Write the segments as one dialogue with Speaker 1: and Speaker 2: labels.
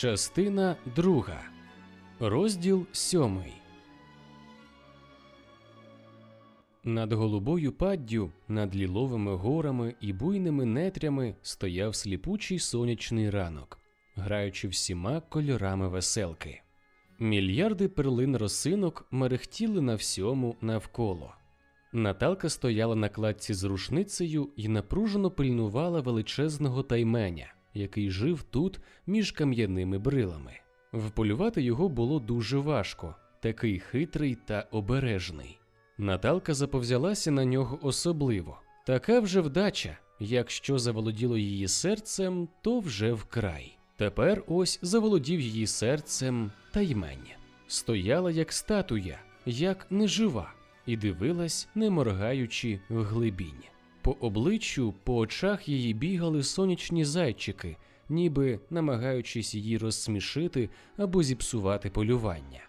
Speaker 1: Частина друга. Розділ сьомий. Над голубою паддю, над ліловими горами і буйними нетрями стояв сліпучий сонячний ранок, граючи всіма кольорами веселки. Мільярди перлин росинок мерехтіли на всьому навколо. Наталка стояла на кладці з рушницею і напружено пильнувала величезного тайменя, який жив тут між кам'яними брилами. Вполювати його було дуже важко, такий хитрий та обережний. Наталка заповзялася на нього особливо. Така вже вдача, якщо заволоділо її серцем, то вже вкрай. Тепер ось заволодів її серцем таймень. Стояла як статуя, як нежива, і дивилась, не моргаючи в глибінь. По обличчю, по очах її бігали сонячні зайчики, ніби намагаючись її розсмішити або зіпсувати полювання.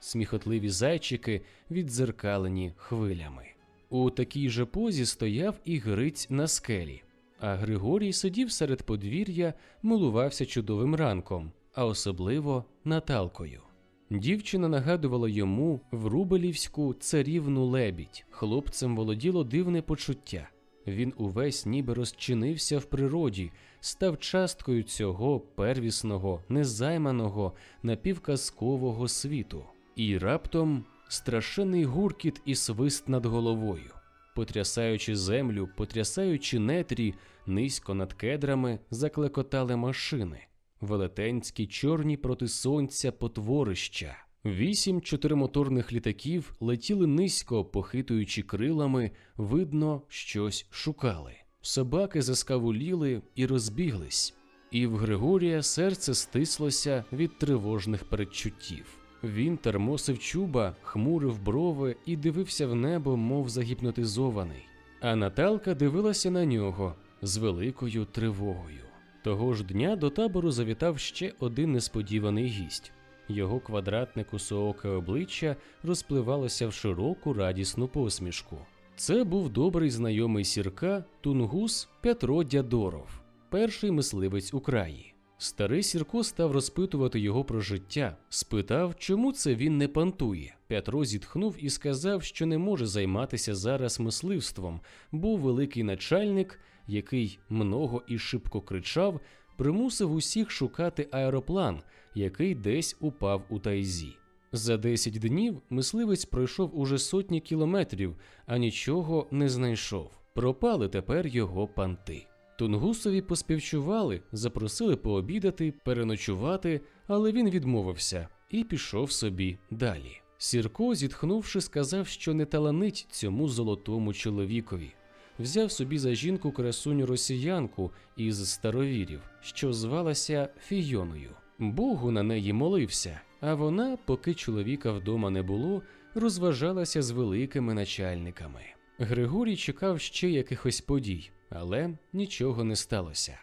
Speaker 1: Сміхотливі зайчики віддзеркалені хвилями. У такій же позі стояв і Гриць на скелі, а Григорій сидів серед подвір'я, милувався чудовим ранком, а особливо Наталкою. Дівчина нагадувала йому врубелівську царівну лебідь. Хлопцем володіло дивне почуття. Він увесь ніби розчинився в природі, став часткою цього первісного, незайманого, напівказкового світу. І раптом страшенний гуркіт і свист над головою. Потрясаючи землю, потрясаючи нетрі, низько над кедрами заклекотали машини, велетенські чорні проти сонця потворища. Вісім чотиримоторних літаків летіли низько, похитуючи крилами, видно, щось шукали. Собаки заскавуліли і розбіглись, і в Григорія серце стислося від тривожних передчуттів. Він термосив чуба, хмурив брови і дивився в небо, мов загіпнотизований. А Наталка дивилася на нього з великою тривогою. Того ж дня до табору завітав ще один несподіваний гість. Його квадратне кусооке обличчя розпливалося в широку радісну посмішку. Це був добрий знайомий сірка Тунгус Петро Дядоров, перший мисливець у краї. Старий Сірко став розпитувати його про життя, спитав, чому це він не пантує. Петро зітхнув і сказав, що не може займатися зараз мисливством, бо великий начальник, який много і шибко кричав, примусив усіх шукати аероплан, який десь упав у тайзі. За 10 днів мисливець пройшов уже сотні кілометрів, а нічого не знайшов. Пропали тепер його панти. Тунгусові поспівчували, запросили пообідати, переночувати, але він відмовився і пішов собі далі. Сірко, зітхнувши, сказав, що не таланить цьому золотому чоловікові. Взяв собі за жінку красуню росіянку із старовірів, що звалася Фійоною. Богу на неї молився, а вона, поки чоловіка вдома не було, розважалася з великими начальниками. Григорій чекав ще якихось подій, але нічого не сталося.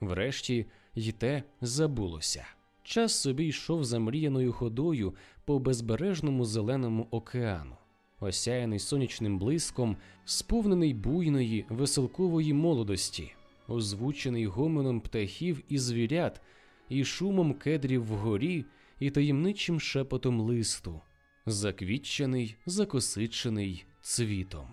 Speaker 1: Врешті й те забулося. Час собі йшов замріяною ходою по безбережному зеленому океану, осяяний сонячним блиском, сповнений буйної, веселкової молодості, озвучений гомоном птахів і звірят, і шумом кедрів вгорі, і таємничим шепотом листу, заквітчений, закосичений цвітом.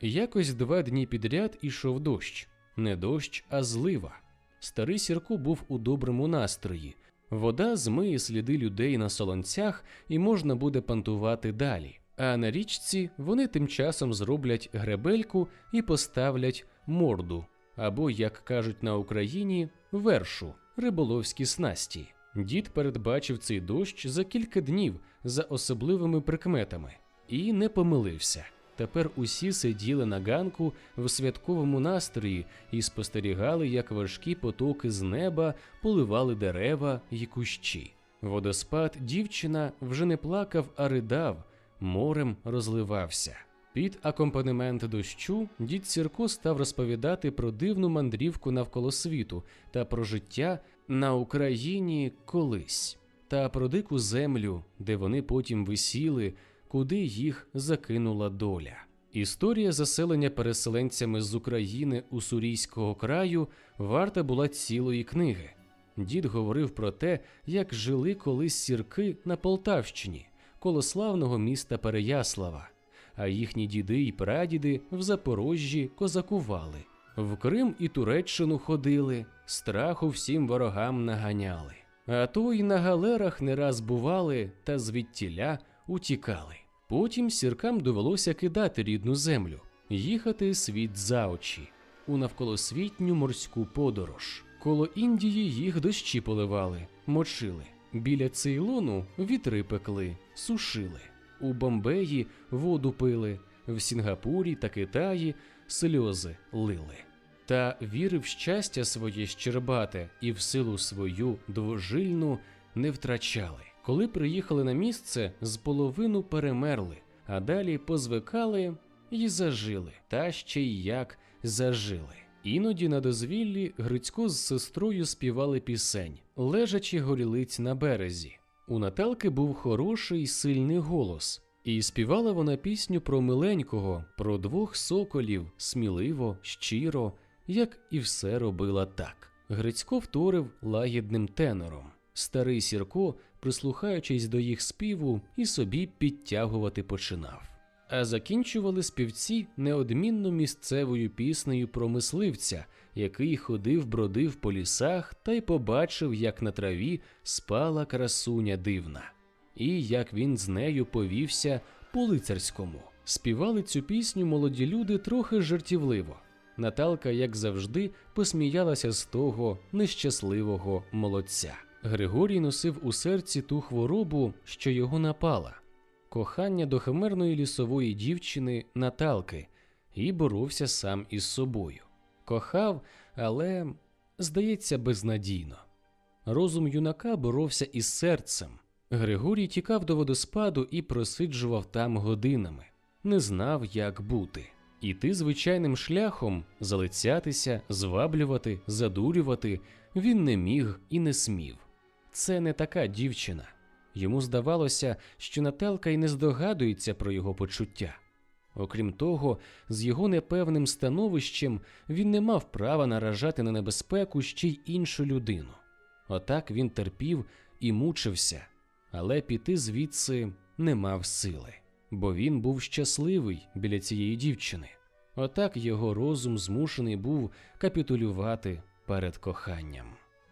Speaker 1: Якось два дні підряд ішов дощ, не дощ, а злива. Старий Сірко був у доброму настрої. Вода змиє сліди людей на солонцях і можна буде пантувати далі. А на річці вони тим часом зроблять гребельку і поставлять морду, або, як кажуть на Україні, вершу риболовські снасті. Дід передбачив цей дощ за кілька днів за особливими прикметами і не помилився. Тепер усі сиділи на ганку в святковому настрої і спостерігали, як важкі потоки з неба поливали дерева й кущі. Водоспад дівчина вже не плакав, а ридав, морем розливався. Під акомпанемент дощу дід Сірко став розповідати про дивну мандрівку навколо світу та про життя на Україні колись, та про дику землю, де вони потім висіли куди їх закинула доля. Історія заселення переселенцями з України у Сурійського краю варта була цілої книги. Дід говорив про те, як жили колись сірки на Полтавщині, коло славного міста Переяслава, а їхні діди й прадіди в Запорожжі козакували, в Крим і Туреччину ходили, страху всім ворогам наганяли. А то й на галерах не раз бували та звідтіля утікали. Потім сіркам довелося кидати рідну землю, їхати світ за очі у навколосвітню морську подорож. Коло Індії їх дощі поливали, мочили. Біля Цейлону вітри пекли, сушили. У Бомбеї воду пили, в Сінгапурі та Китаї сльози лили. Та віри в щастя своє щербате і в силу свою двожильну не втрачали. Коли приїхали на місце, з половину перемерли, а далі позвикали і зажили, та ще й як зажили. Іноді на дозвіллі Грицько з сестрою співали пісень, лежачи горілиць на березі. У Наталки був хороший сильний голос, і співала вона пісню про миленького, про двох соколів, сміливо, щиро, як і все робила так. Грицько вторив лагідним тенором. Старий Сірко, прислухаючись до їх співу, і собі підтягувати починав. А закінчували співці неодмінно місцевою піснею про мисливця, який ходив бродив по лісах та й побачив, як на траві спала красуня дивна, і як він з нею повівся по лицарському. Співали цю пісню молоді люди трохи жартівливо. Наталка, як завжди, посміялася з того нещасливого молодця. Григорій носив у серці ту хворобу, що його напала кохання до химерної лісової дівчини Наталки і боровся сам із собою. Кохав, але, здається, безнадійно. Розум юнака боровся із серцем. Григорій тікав до водоспаду і просиджував там годинами, не знав, як бути. Іти звичайним шляхом, залицятися, зваблювати, задурювати він не міг і не смів. Це не така дівчина. Йому здавалося, що Наталка й не здогадується про його почуття. Окрім того, з його непевним становищем він не мав права наражати на небезпеку ще й іншу людину. Отак він терпів і мучився, але піти звідси не мав сили, бо він був щасливий біля цієї дівчини. Отак його розум змушений був капітулювати перед коханням.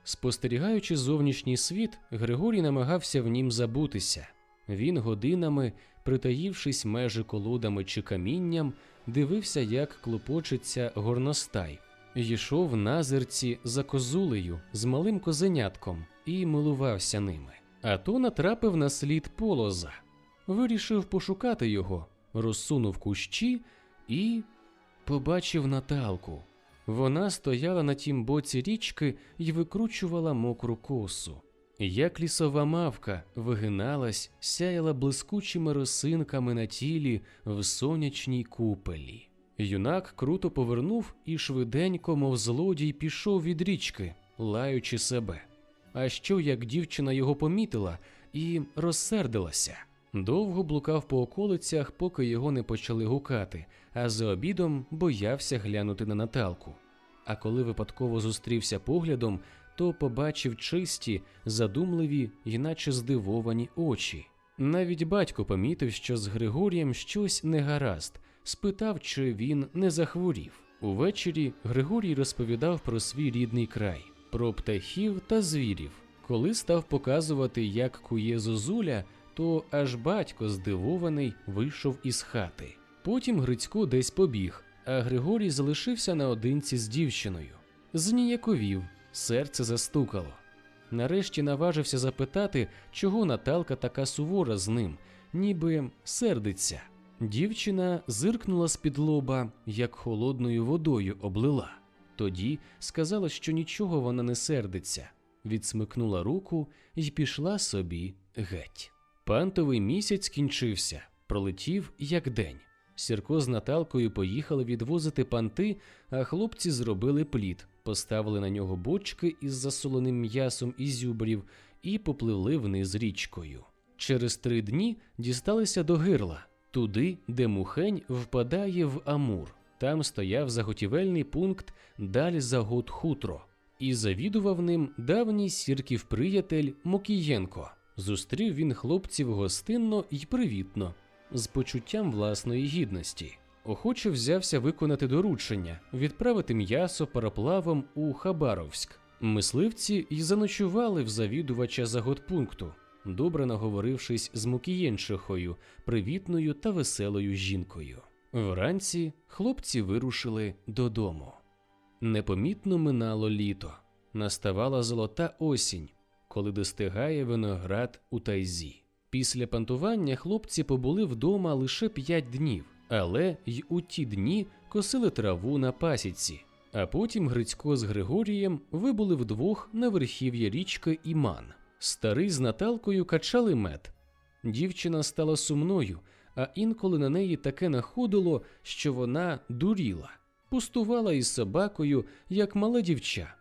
Speaker 1: Спостерігаючи зовнішній світ, Григорій намагався в нім забутися. Він годинами, притаївшись межі колодами чи камінням, дивився, як клопочеться горностай, йшов на зерці за козулею з малим козенятком і милувався ними. А то натрапив на слід полоза, вирішив пошукати його, розсунув кущі і побачив Наталку. Вона стояла на тім боці річки і викручувала мокру косу. Як лісова мавка вигиналась, сяяла блискучими росинками на тілі в сонячній купелі. Юнак круто повернув і швиденько, мов злодій, пішов від річки, лаючи себе. А що як дівчина його помітила і розсердилася? Довго блукав по околицях, поки його не почали гукати, а за обідом боявся глянути на Наталку. А коли випадково зустрівся поглядом, то побачив чисті, задумливі й наче здивовані очі. Навіть батько помітив, що з Григорієм щось негаразд, спитав, чи він не захворів. Увечері Григорій розповідав про свій рідний край, про птахів та звірів. Коли став показувати, як кує зозуля, то аж батько здивований вийшов із хати. Потім Грицько десь побіг, а Григорій залишився наодинці з дівчиною. Зніяковів, серце застукало. Нарешті наважився запитати, чого Наталка така сувора з ним, ніби сердиться. Дівчина зиркнула з-під лоба, як холодною водою облила. Тоді сказала, що нічого вона не сердиться, відсмикнула руку і пішла собі геть. Пантовий місяць кінчився, пролетів як день. Сірко з Наталкою поїхали відвозити панти, а хлопці зробили плід, поставили на нього бочки із засоленим м'ясом і зюбрів і попливли вниз річкою. Через три дні дісталися до гирла, туди, де мухень впадає в Амур. Там стояв заготівельний пункт далі за год хутро. і завідував ним давній сірків приятель Мокієнко. Зустрів він хлопців гостинно й привітно, з почуттям власної гідності. Охоче взявся виконати доручення, відправити м'ясо пароплавом у Хабаровськ. Мисливці й заночували в завідувача заготпункту, добре наговорившись з Мукієнчихою, привітною та веселою жінкою. Вранці хлопці вирушили додому. Непомітно минало літо, наставала золота осінь, коли достигає виноград у тайзі. Після пантування хлопці побули вдома лише п'ять днів, але й у ті дні косили траву на пасіці. А потім Грицько з Григорієм вибули вдвох на верхів'я річки Іман. Старий з Наталкою качали мед. Дівчина стала сумною, а інколи на неї таке находило, що вона дуріла, пустувала із собакою, як мале дівча,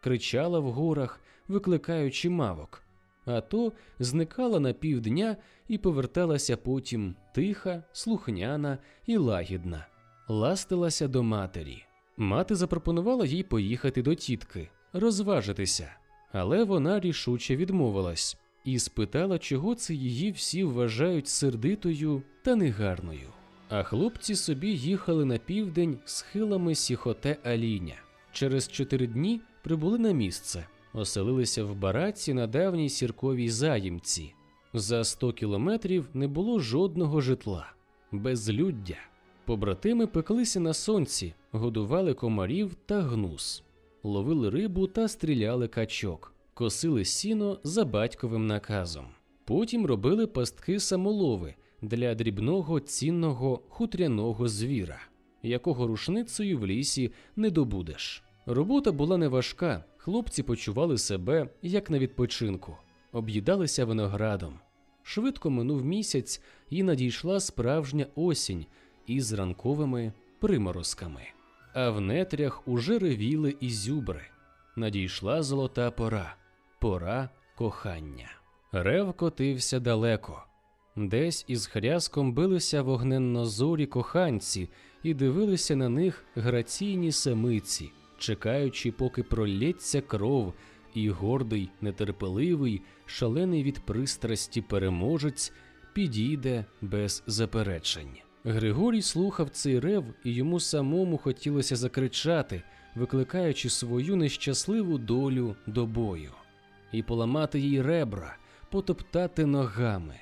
Speaker 1: кричала в горах, викликаючи мавок, а то зникала на півдня і поверталася потім тиха, слухняна і лагідна, ластилася до матері. Мати запропонувала їй поїхати до тітки, розважитися, але вона рішуче відмовилась і спитала, чого це її всі вважають сердитою та негарною. А хлопці собі їхали на південь схилами сіхоте Аліня. Через чотири дні прибули на місце, оселилися в бараці на давній сірковій заїмці. За сто кілометрів не було жодного житла, безлюддя. Побратими пеклися на сонці, годували комарів та гнус, ловили рибу та стріляли качок, косили сіно за батьковим наказом. Потім робили пастки самолови для дрібного цінного хутряного звіра, якого рушницею в лісі не добудеш. Робота була неважка, хлопці почували себе як на відпочинку, об'їдалися виноградом. Швидко минув місяць і надійшла справжня осінь із ранковими приморозками. А в нетрях уже ревіли і зюбри. Надійшла золота пора, пора кохання. Рев котився далеко. Десь із хряском билися вогненно-зорі коханці і дивилися на них граційні самиці, чекаючи, поки пролється кров, і гордий, нетерпеливий, шалений від пристрасті переможець підійде без заперечень. Григорій слухав цей рев, і йому самому хотілося закричати, викликаючи свою нещасливу долю до бою, і поламати їй ребра, потоптати ногами.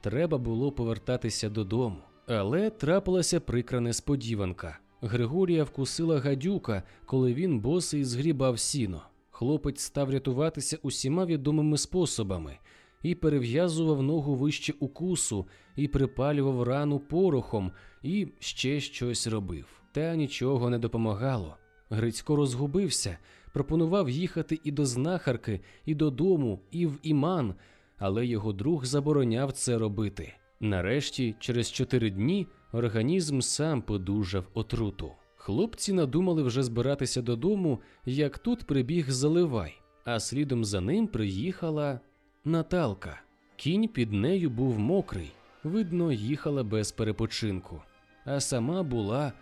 Speaker 1: Треба було повертатися додому, але трапилася прикра несподіванка. Григорія вкусила гадюка, коли він босий згрібав сіно. Хлопець став рятуватися усіма відомими способами і перев'язував ногу вище укусу, і припалював рану порохом, і ще щось робив. Та нічого не допомагало. Грицько розгубився, пропонував їхати і до знахарки, і додому, і в іман, але його друг забороняв це робити. Нарешті, через чотири дні, організм сам подужав отруту. Хлопці надумали вже збиратися додому, як тут прибіг заливай, а слідом за ним приїхала Наталка. Кінь під нею був мокрий, видно, їхала без перепочинку, а сама була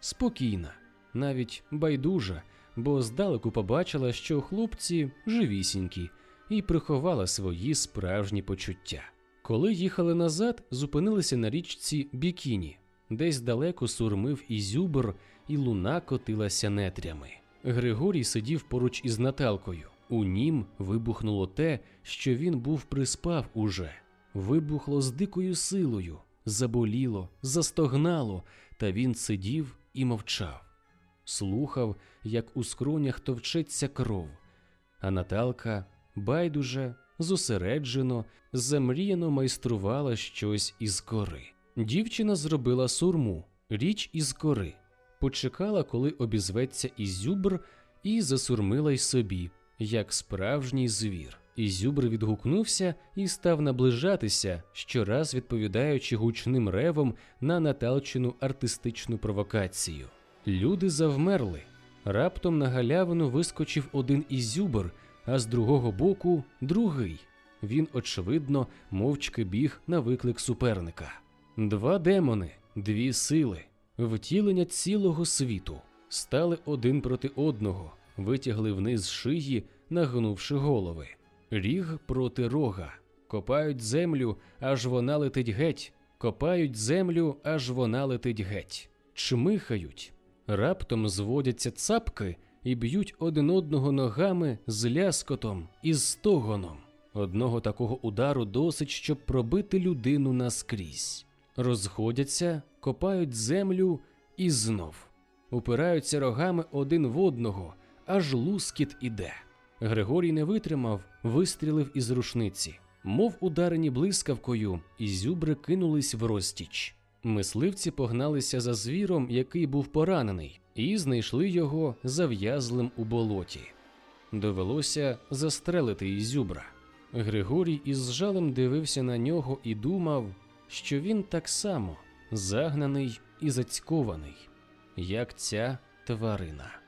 Speaker 1: спокійна, навіть байдужа, бо здалеку побачила, що хлопці живісінькі, і приховала свої справжні почуття. Коли їхали назад, зупинилися на річці Бікіні, десь далеко сурмив ізюбр, і луна котилася нетрями. Григорій сидів поруч із Наталкою. У нім вибухнуло те, що він був приспав уже. Вибухло з дикою силою, заболіло, застогнало, та він сидів і мовчав. Слухав, як у скронях товчеться кров, а Наталка байдуже, зосереджено, замріяно майструвала щось із кори. Дівчина зробила сурму, річ із кори, почекала, коли обізветься ізюбр, і засурмила й собі, як справжній звір. Ізюбр відгукнувся і став наближатися, щораз відповідаючи гучним ревом на Наталчину артистичну провокацію. Люди завмерли. Раптом на галявину вискочив один ізюбр, а з другого боку другий. Він, очевидно, мовчки біг на виклик суперника. Два демони, дві сили, втілення цілого світу, стали один проти одного, витягли вниз шиї, нагнувши голови. Ріг проти рога. Копають землю, аж вона летить геть. Копають землю, аж вона летить геть. Чмихають. Раптом зводяться цапки і б'ють один одного ногами з ляскотом і стогоном. Одного такого удару досить, щоб пробити людину наскрізь. Розходяться, копають землю і знов. Упираються рогами один в одного, аж лускіт іде. Григорій не витримав, вистрілив із рушниці. Мов ударені блискавкою, і зюбри кинулись в розтіч. Мисливці погналися за звіром, який був поранений, і знайшли його зав'язлим у болоті. Довелося застрелити Ізюбра. Григорій із жалем дивився на нього і думав, що він так само загнаний і зацькований, як ця тварина.